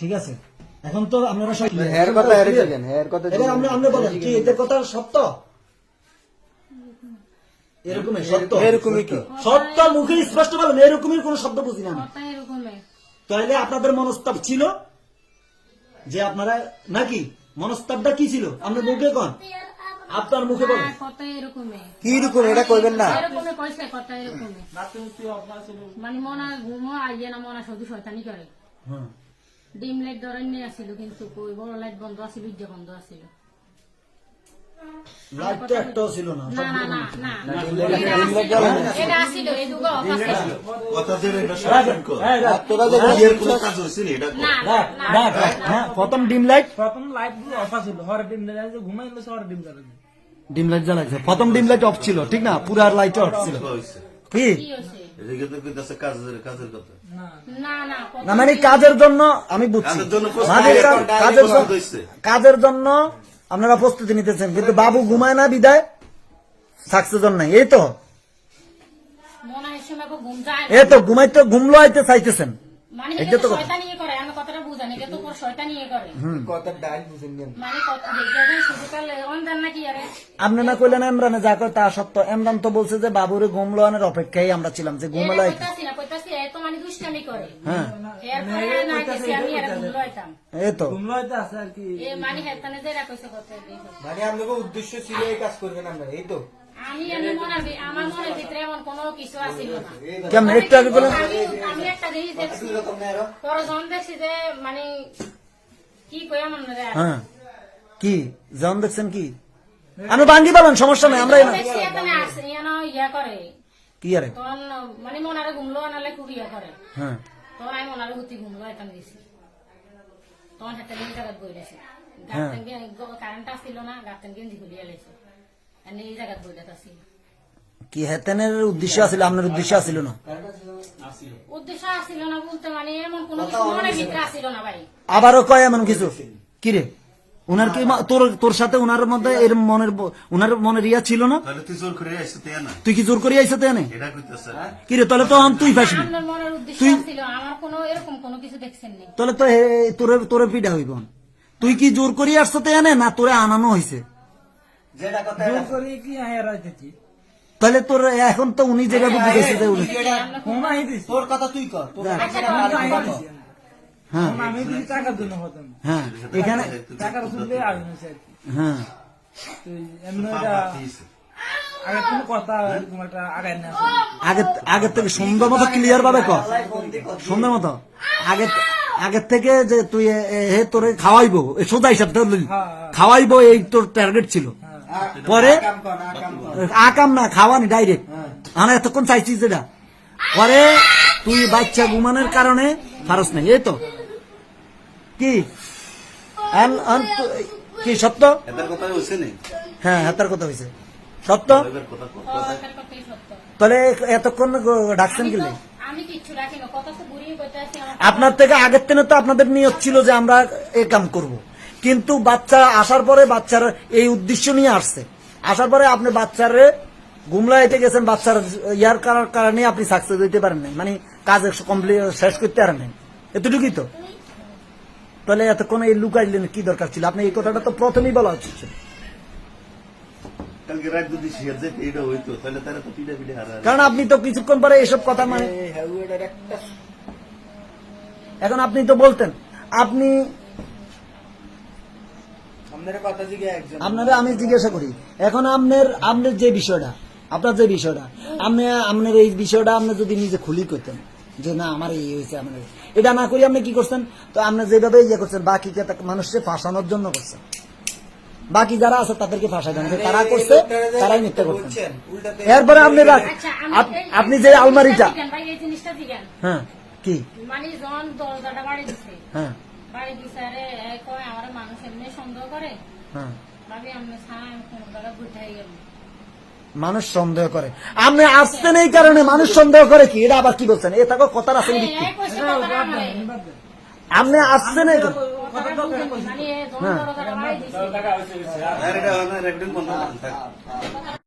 ঠিক আছে? এখন তো আপনারা সব হের কথা হের কথা এবার আপনি আপনি বলেন কি এদের কথা সত্য? এরকমই সত্য। এরকমই কি? সত্য। মুখে স্পষ্ট বলেন এরকমই কোন শব্দ বুঝি না আমি। কথা এরকমই। তাহলে আপনাদের মনস্তাপ ছিল? যে আপনারা নাকি? মনস্তাপটা কি ছিল? আপনার মুখে কন? আপনার মুখে বলেন। হ্যাঁ, কি রকম এটা কইবেন না। এরকমই কইছে কথা এরকমই। মানে মনা ঘুমো আইয়ে না মনা শুধু শয়তানি করে। হ্যাঁ। ডিম লাইট ধরেন নিয়ে আসিল কিন্তু কই বড় লাইট বন্ধ আছিল ইজ্জা বন্ধ আছিল লাইট তো একটাও ছিল না না না না না হ্যাঁ, এটা আছিল এই অফ আছিল কথা এটা কর। তোরা যে বিয়ের কোনো কাজ হয়েছে না এটা। না রাখ। হ্যাঁ, প্রথম ডিম লাইট? প্রথম লাইটগুলো অফ হরে ডিম জ্বালাইছে ঘুমাইলে সবার ডিম জ্বালাইছে। Dim light জ্বালাইছে। প্রথম ডিম লাইট অফ ছিল ঠিক না? পুরা লাইট অফ ছিল। কি? না না না মানে কাজের জন্য আমি বুঝছি। কাজের জন্য প্রস্তুতি মানে কাজের জন্য- আপনারা প্রস্তুতি নিতেছেন কিন্তু বাবু ঘুমায় না বিদায়। থাকছে নাই। এই তো। মনে সময় ঘুম যায় না। এই তো ঘুমাইতে ঘুমলো আইতে চাইতেছেন। এই এটা এটা তো তো কথা। করে কথাটা বুঝানি এটা তো পুরো শয়তানি করে। কথা ডাল বুঝেন মানে কথা শুধু কালে অন্দান নাকি আরে? আপনি না কইলেন এমরানে যা কয় তা সত্য। এমরান তো বলছে যে বাবুরে আনার অপেক্ষায় আমরা ছিলাম যে ঘুমলো আইতে কইতাছি না কইতাছি এ তো মানে দুষ্টামি করে। হ্যাঁ। এরপরে না গেছি আমি আর ঘুম লইতাম এই তো। ঘুমলো হয়তো আছে আর কি। এ মানে হেতানে কথা মানে উদ্দেশ্য ছিল এই কাজ করবেন আপনারা এই তো। আমি আমি মনে আমার মনের ভিতরে এমন কোনো কিছু আসিল না কেমন একটু আগে বলেন আমি- আমি একটা জিনিস দেখছি পরে যখন দেখছি যে মানে কি কই আমার রে। হ্যাঁ। কি? জন দেখছেন কি? আমি ভাঙ্গি পাবেন সমস্যা নেই ইয়া করে। কি আরে? তখন মানে মনারে ঘুমলো আনালে খুব ইয়া করে। হ্যাঁ। তখন আমি মনারে হুতি ঘুমলো এখানে গেছি। তখন একটা দিন জায়গায় বই রেছে গার্তেন কারেন্ট আসছিল না গার্তেন গেঞ্জি খুলিয়া লেছে কি হেতেনের উদ্দেশ্য আছিল? আপনার উদ্দেশ্য আছিল না? উদ্দেশ্য আসছিল না বলতে মানে এমন কোনো কিছু মনের ভিতরে আসছিল না ভাই। আবারও কয় এমন কিছু? কি রে? উনার কি তোর তোর সাথে উনার মধ্যে এর মনের উনার মনের ইয়া ছিল না? তাহলে তুই জোর করে আসছে তাই না। তুই কি জোর করি আইসা তেনে এটা কইতাছে। কি রে তাহলে তো আম তুই ফাসবি। আপনার মনের উদ্দেশ্য আসছিল আমার কোনো এরকম কোনো কিছু দেখছেন নি। তাহলে তো তোরে তোরে পিঠা হইব। তুই কি জোর করি আসছো তেনে না? তোরে আনানো হয়েছে জোর করে কি আয়া রাইতেছি? তাহলে তোর এখন তো উনি যেটা বুদ্ধি গেছে যে উনি তোর কথা তুই কর। হ্যাঁ। হ্যাঁ। এখানে কি। হ্যাঁ। তো এমনি এটা আগে কোনো কথা এরকম একটা আগায় না আগে আগে থেকে সুন্দর মতো ক্লিয়ার ভাবে কর। সুন্দর মতো। আগে আগের থেকে যে তুই হে তোরে খাওয়াইবো এ সোজা হিসাব ধরে খাওয়াইবো এই তোর টার্গেট ছিল। পরে? আকাম না খাওয়ানি ডাইরেক্ট আমরা এতক্ষণ চাইছি যেটা? পরে তুই বাচ্চা ঘুমানোর কারণে ফারস নাই এই তো। কি? আন- আন কি সত্য? এটার কথা হইছে নি? হ্যাঁ হাতার কথা হয়েছে সত্য? তাহলে এতক্ষণ ডাকছেন কি আপনার থেকে আগের থেকে তো আপনাদের নিয়ত ছিল যে আমরা এ কাম করব। কিন্তু বাচ্চা আসার পরে বাচ্চার এই উদ্দেশ্য নিয়ে আসছে। আসার পরে আপনি বাচ্চারে গুমলা এতে গেছেন বাচ্চার ইয়ার কারণ কারণে আপনি সাকসেস দিতে পারেন নাই। মানে কাজ কমপ্লিট শেষ করতে পারেন নাই। এতটুকুই তো? তাহলে এতক্ষণ এই লুকাইলেন কি দরকার ছিল? আপনি এই কথাটা তো প্রথমেই বলা উচিত ছিল। কারণ আপনি তো কিছুক্ষণ পরে এসব কথা মানে এখন আপনি তো বলতেন আপনি আপনার আপনারা আমি জিজ্ঞাসা করি এখন আপনার আপনার যে বিষয়টা আপনার যে বিষয়টা আপনি আপনার এই বিষয়টা আপনি যদি নিজে খুলি করতেন যে না আমার এই হয়েছে এই। এটা না করি আপনি কি করছেন? তো আপনি যেভাবে ইয়ে করছেন বাকি মানুষকে ফাঁসানোর জন্য করছেন। বাকি যারা আছে তাদেরকে ফাঁসা দেন তারা করছে তারাই মিথ্যা করছেন এরপরে আপনি আচ্ছা আপনি যে আলমারিটা দিবেন ভাই এই জিনিসটা দিবেন। হ্যাঁ কি? মানে হ্যাঁ। বাড়ি এ কয় আমার মানুষ এমনি সন্দেহ করে? হ্যাঁ। ভাবি আমি কোন জায়গায় বুঝাই গেল মানুষ সন্দেহ করে। আপনি আসছেন এই কারণে মানুষ সন্দেহ করে কি? এটা আবার কি বলছেন? এটা কথা আছেন ভিত্তি এই কইছে কথাটা আপনি আসছেন এই হ্যাঁ।